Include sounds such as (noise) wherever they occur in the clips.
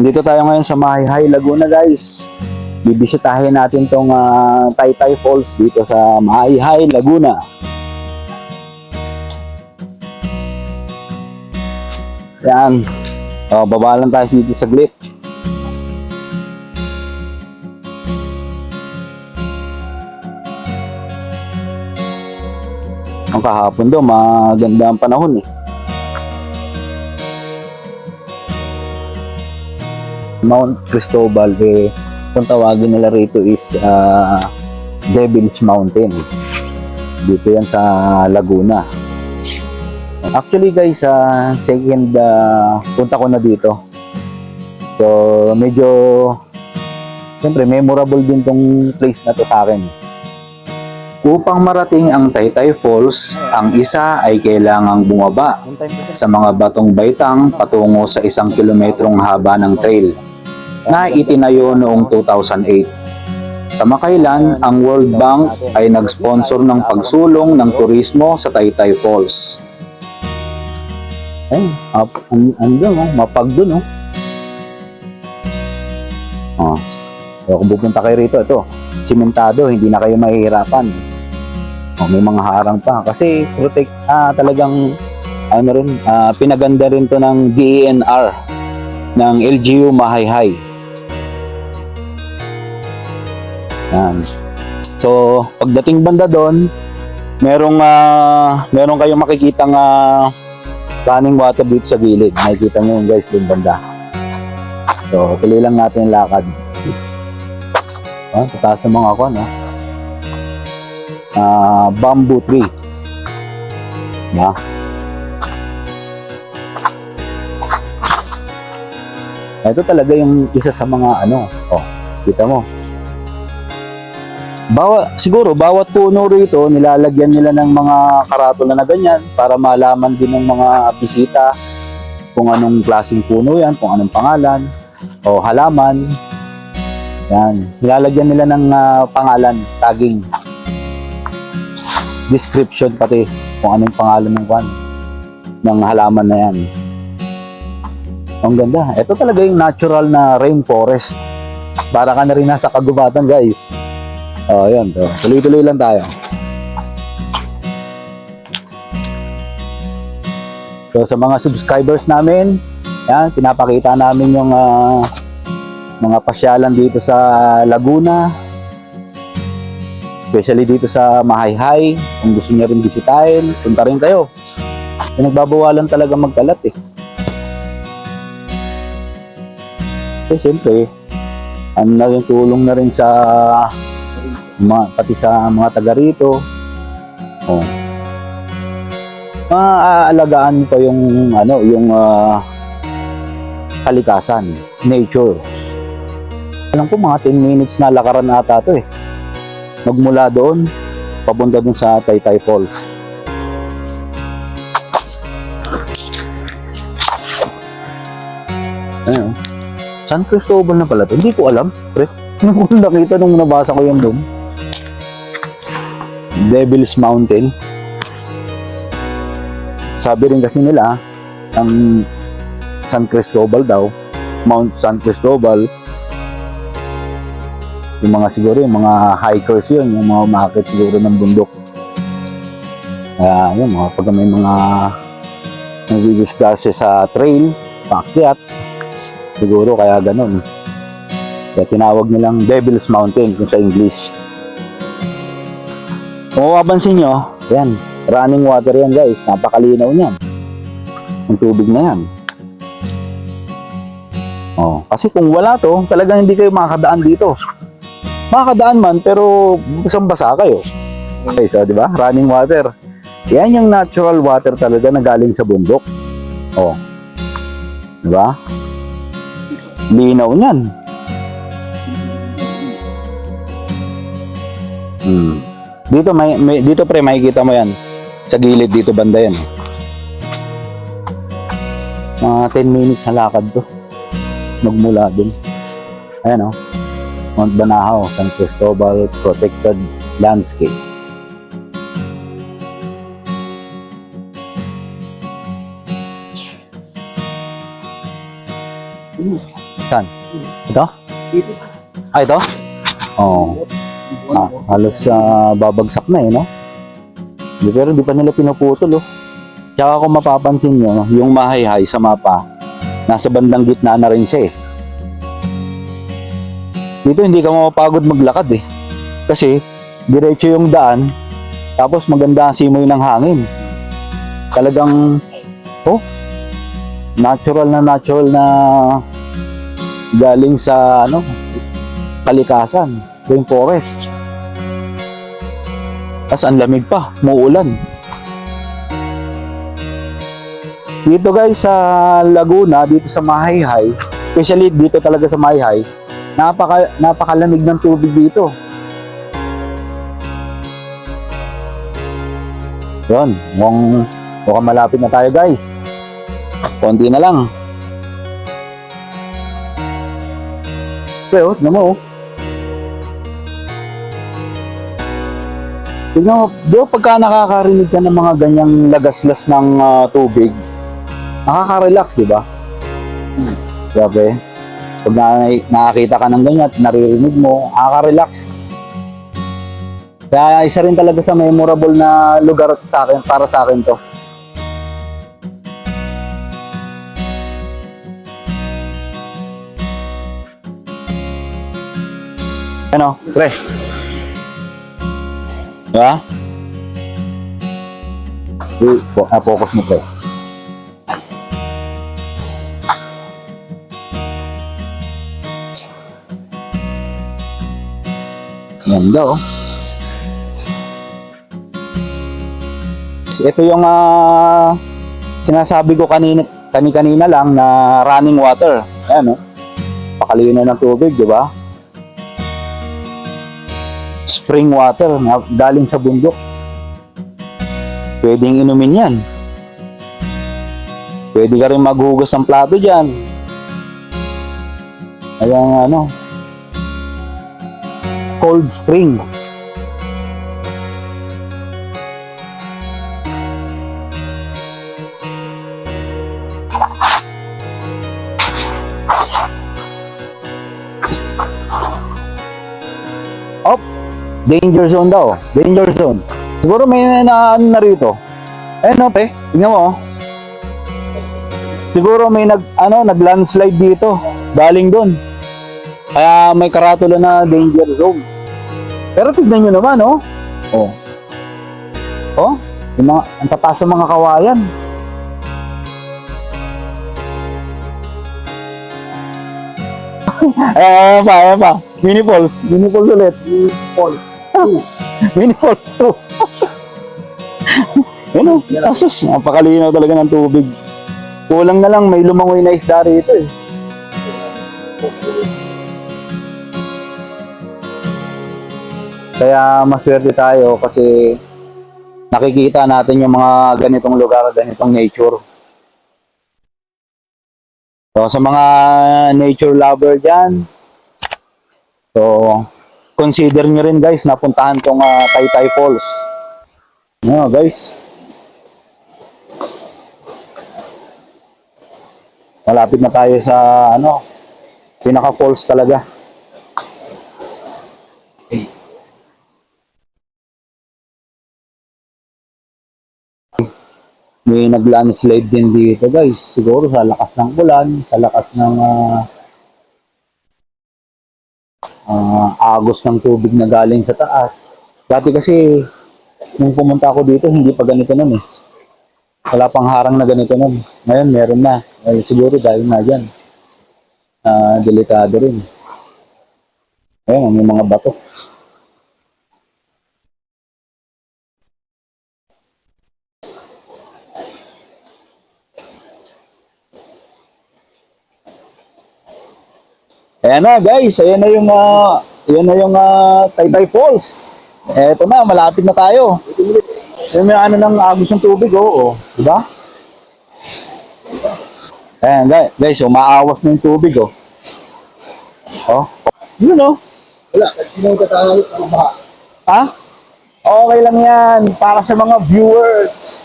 Andito tayo ngayon sa Mahayhay, Laguna guys. Bibisitahin natin tong ah, Taytay Falls dito sa Mahayhay, Laguna. Yan. O, baba lang tayo dito saglit. Ang kahapon daw, maganda ang panahon eh. Mount Cristobal, eh, kung tawagin nila rito is ah, Devil's Mountain. Dito yan sa Laguna. Actually guys, sa second ah, punta ko na dito. So, medyo Siyempre, memorable din tong place na to sa akin. Upang marating ang Taytay Falls, ang isa ay kailangang bumaba sa mga batong baitang patungo sa isang kilometrong haba ng trail na itinayo noong 2008. Kamakailan, ang World Bank ay nag-sponsor ng pagsulong ng turismo sa Taytay Falls. Ay, up, an, andun, oh, mapag dun, oh. Oh. So, kung pupunta kayo rito, ito, simentado, hindi na kayo mahihirapan. Oh, may mga harang pa. Kasi, protect, ah, talagang, ano rin, ah, pinaganda rin to ng DENR, ng LGU Mahayhay. Yan. So, pagdating banda doon, merong ah, meron kayong makikitang uh, running water dito sa gilid. Nakikita nyo yun guys, doon banda. So, tuloy lang natin lakad. Ah, tataas ng mga ako, no? Ah, bamboo tree. Yeah. Ito talaga yung isa sa mga ano, oh, kita mo. Bawa, siguro bawat puno rito nilalagyan nila ng mga karatula na ganyan para malaman din ng mga bisita kung anong klaseng puno yan, kung anong pangalan o halaman. Yan, nilalagyan nila ng ah, pangalan, tagging, description pati kung anong pangalan ng kwan ng halaman na yan. Ang ganda. Ito talaga yung natural na rainforest. Para ka na rin nasa kagubatan, guys. Oh, yun. So, tuloy-tuloy lang tayo. So, sa mga subscribers namin, yan, pinapakita namin yung ah, mga pasyalan dito sa Laguna. Especially dito sa Mahayhay. Kung gusto niyo rin bisitahin, punta rin kayo. Pinagbabawalan talaga magkalat eh. Kasi siyempre, ano na tulong na rin sa mga, pati sa mga taga rito. Oh. Maaalagaan pa yung ano, yung ah, kalikasan, nature. Alam ko mga 10 minutes na lakaran ata to eh. Magmula doon, papunta dun sa Taytay Falls. Ayun. San Cristobal na pala to? Hindi ko alam, pre. (laughs) Nung ko nakita nung nabasa ko yung doon. Devil's Mountain. Sabi rin kasi nila, ang San Cristobal daw, Mount San Cristobal, yung mga siguro, yung mga hikers yun, yung mga umakit siguro ng bundok. Kaya yun, mga pag may mga nagdidiscuss sa trail, paakyat, siguro kaya ganun. Kaya tinawag nilang Devil's Mountain kung sa English. Kung mapapansin nyo, yan, running water yan guys, napakalinaw niyan. Ang tubig na yan. Oh, kasi kung wala to, talagang hindi kayo makakadaan dito. Makakadaan man, pero basang basa kayo. Okay, so di ba? Running water. Yan yung natural water talaga na galing sa bundok. Oh. Di ba? Linaw niyan. Hmm. Dito may, may dito pre makikita mo yan. Sa gilid dito banda yan. Mga 10 minutes na lakad to. Magmula dun. Ayan oh. Mount Banahaw, San Cristobal Protected Landscape. Saan? Ito? Ah, ito? Oo. Ah, halos ah, babagsak na eh, no? Pero di pa nila pinuputol, oh. Tsaka kung mapapansin nyo, yung mahayhay sa mapa, nasa bandang gitna na rin siya eh. Dito hindi ka mapapagod maglakad eh. Kasi, diretso yung daan, tapos maganda ang simoy ng hangin. Talagang, oh, natural na natural na galing sa, ano, kalikasan, rainforest. Tapos ang lamig pa, muulan. Dito guys sa Laguna, dito sa Mahayhay, especially dito talaga sa Mahayhay, napaka, napakalamig ng tubig dito. Yun, mukhang, mukhang malapit na tayo guys. Konti na lang. Pero, mo oh. Mo, di ba pagka nakakarinig ka ng mga ganyang lagaslas ng ah, tubig, nakaka-relax, di ba? Grabe. Pag na, nakakita ka ng ganyan at naririnig mo, nakaka-relax. Kaya isa rin talaga sa memorable na lugar sa akin, para sa akin to. Ano, pre? Uy, fo- ah, focus mo, pre. Ganda, oh. Ito yung ah, sinasabi ko kanina, kani-kanina lang na running water. Ayan, oh. Pakalino ng tubig, di ba? Spring water na galing sa bundok. Pwedeng inumin yan. Pwede ka rin maghugas ng plato dyan. Ayan ano. Cold spring. Danger zone daw. Danger zone. Siguro may na ano na rito. Eh no, pe. Tingnan mo. oh. Siguro may nag ano, nag-landslide dito. Galing doon. Kaya may karatula na danger zone. Pero tignan nyo naman, oh. Oh. Oh, yung mga, ang tataas ng mga kawayan. (laughs) Ayan, ayan pa, ayan pa. Mini falls. Mini falls ulit. Falls. Mini falls to. Yan o, asus, napakalinaw talaga ng tubig. Kulang na lang, may lumangoy na isda rito eh. Kaya maswerte tayo kasi nakikita natin yung mga ganitong lugar, ganitong nature. So, sa mga nature lover dyan, so, consider nyo rin guys, napuntahan tong uh, Taytay Falls. Ano guys? Malapit na tayo sa ano, pinaka falls talaga. May nag-landslide din dito guys. Siguro sa lakas ng ulan, sa lakas ng ah, ah, agos ng tubig na galing sa taas. Dati kasi, nung pumunta ako dito, hindi pa ganito nun eh. Wala pang harang na ganito nun. Ngayon, meron na. Eh, siguro dahil na dyan. Ah, delikado rin. Ayun, may mga bato. Ayan na guys, ayan na yung uh, ayan na yung uh, Taytay Falls. Eto na, malapit na tayo. Yung may ano ng agos ng tubig, oo. Oh, di ba? Ayan guys, guys, umaawas na yung tubig, oh. Oh, yun oh. Wala, kasi ka tayo baha. Ha? Okay lang yan, para sa mga viewers.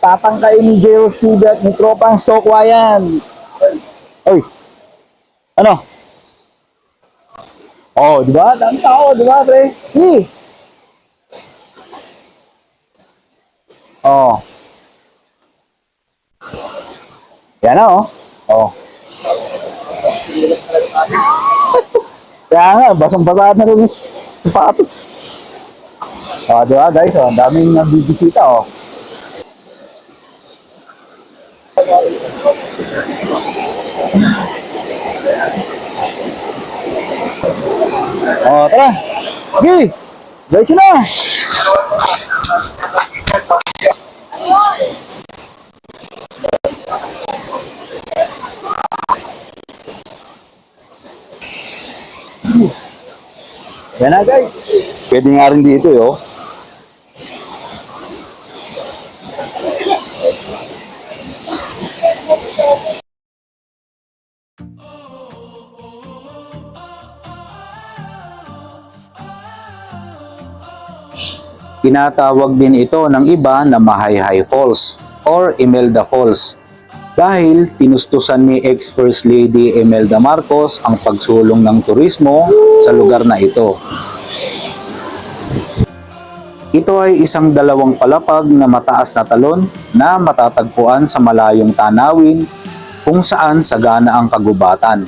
Tatangkain ni Jero Sugat, ni Tropang Stokwa yan. Oy, Ano? Oh, di ba? Dami tao, di ba, pre? Hmm. Oh. Yan na, oh. Oh. (laughs) Kaya nga, basang-basa na rin sapatos. Oh, di ba, guys? Oh, ang daming nabibisita, oh. Tara. Sige. Diretso na. Yan na guys. Pwede nga rin dito eh, Tinatawag din ito ng iba na Mahayhay Falls or Imelda Falls dahil tinustusan ni ex-First Lady Imelda Marcos ang pagsulong ng turismo sa lugar na ito. Ito ay isang dalawang palapag na mataas na talon na matatagpuan sa malayong tanawin kung saan sagana ang kagubatan.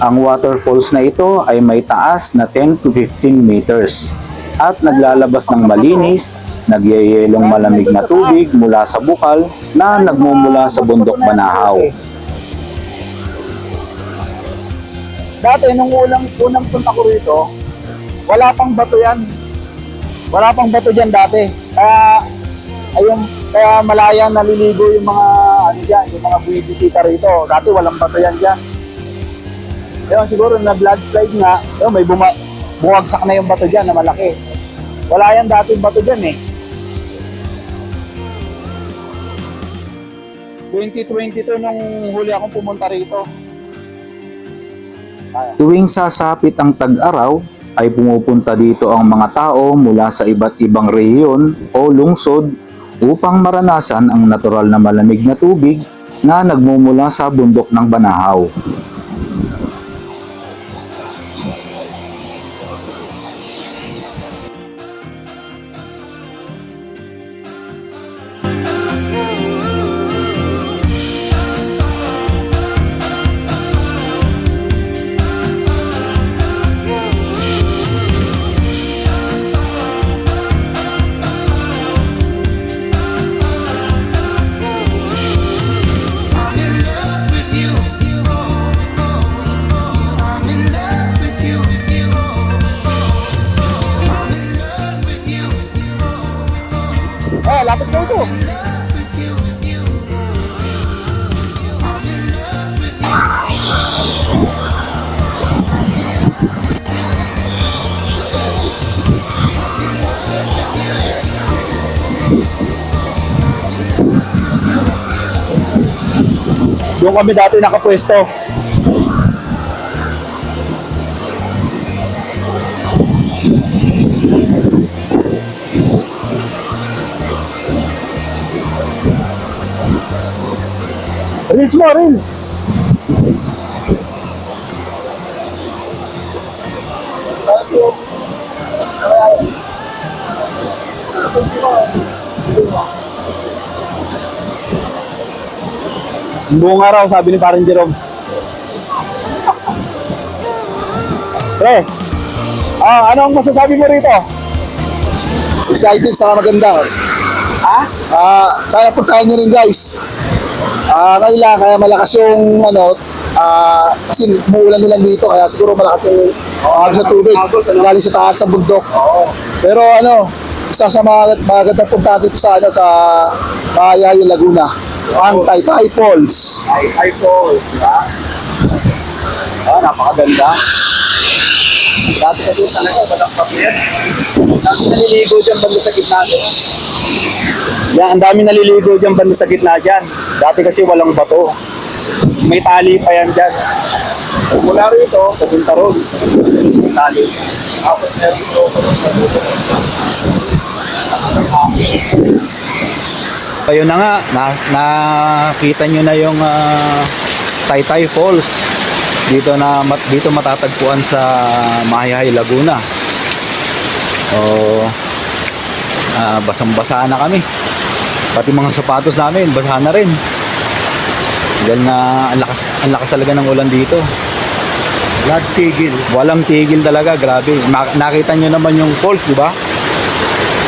Ang waterfalls na ito ay may taas na 10 to 15 meters at naglalabas ng malinis, nagyayelong malamig na tubig mula sa bukal na nagmumula sa bundok Banahaw. Dati, nung unang, unang punta ko rito, wala pang bato yan. Wala pang bato dyan dati. Kaya, ayun, kaya malayang naliligo yung mga, ano dyan, yung mga buwibisita rito. Dati walang bato yan dyan. Ayun, siguro na blood slide nga, ayun, may buma, bumagsak na yung bato dyan na malaki. Wala yan dati yung bato dyan eh. 2022 nung huli akong pumunta rito. Tuwing sasapit ang tag-araw, ay pumupunta dito ang mga tao mula sa iba't ibang rehiyon o lungsod upang maranasan ang natural na malamig na tubig na nagmumula sa bundok ng Banahaw. Love with you. Doon kami dati nakapwesto. Reels mo, reels. Buong araw, sabi ni parang Jerome. Pre, (laughs) ah, ano ang masasabi mo rito? Excited sa maganda. Ha? Ah, sana puntahan nyo rin guys. Ah, kaila kaya malakas yung ano, ah, kasi muulan ulan dito kaya siguro malakas yung agos na tubig galing sa taas sa bundok. Pero ano, isa sa mga magandang punta dito sa ano sa Mayayo Laguna. Ang Taytay Falls. Ay, ay po. Diba? Ah, napakaganda. Dati kasi talaga, walang papel. Dami naliligo dyan banda sa gitna dyan. Yan, ang dami naliligo dyan banda sa gitna dyan. Dati kasi walang bato. May tali pa yan dyan. Mula rito, pupunta ron. May tali. Tapos meron rito. Ayun na nga, na, nakita nyo na yung ah, Taytay Falls. Dito na mat- dito matatagpuan sa Mahihay, Laguna. O ah, basang-basa na kami. Pati mga sapatos namin, basa na rin. Dahil na ang lakas, ang lakas talaga ng ulan dito. Lag tigil. Walang tigil talaga, grabe. Ma- nakita nyo naman yung falls, di ba?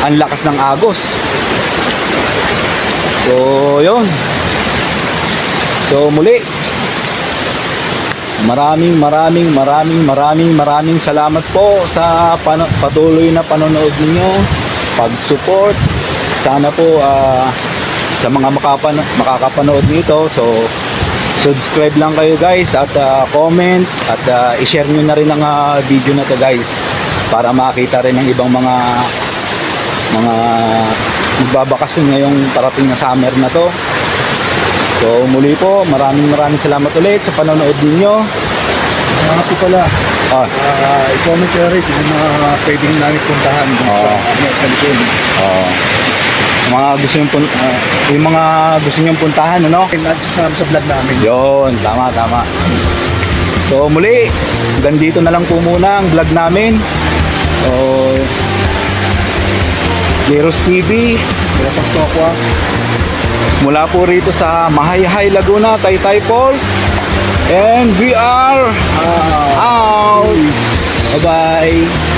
Ang lakas ng agos. So, yun. So, muli. Maraming, maraming, maraming, maraming, maraming salamat po sa pano- patuloy na panonood ninyo, pag-support. Sana po ah, sa mga makapan- makakapanood nito, so subscribe lang kayo guys at ah, comment at ah, i-share nyo na rin ang ah, video na to guys para makita rin ng ibang mga mga magbabakasyon ngayong parating na summer na to. So muli po, maraming maraming salamat ulit sa panonood ninyo. Mga po pala, Ah, uh, i-comment nyo rin yung mga pwedeng namin puntahan dun sa, Oo. ano, sa oh. mga gusto nyo pun- ah, yung mga gusto nyo puntahan, ano? Nasasama sa vlog namin. Yon, tama, tama. So muli, hanggang dito na lang po muna ang vlog namin. So, Leros TV, ako ah. Mula po rito sa Mahayhay, Laguna, Taytay Falls. And we are Ah, out. Bye-bye.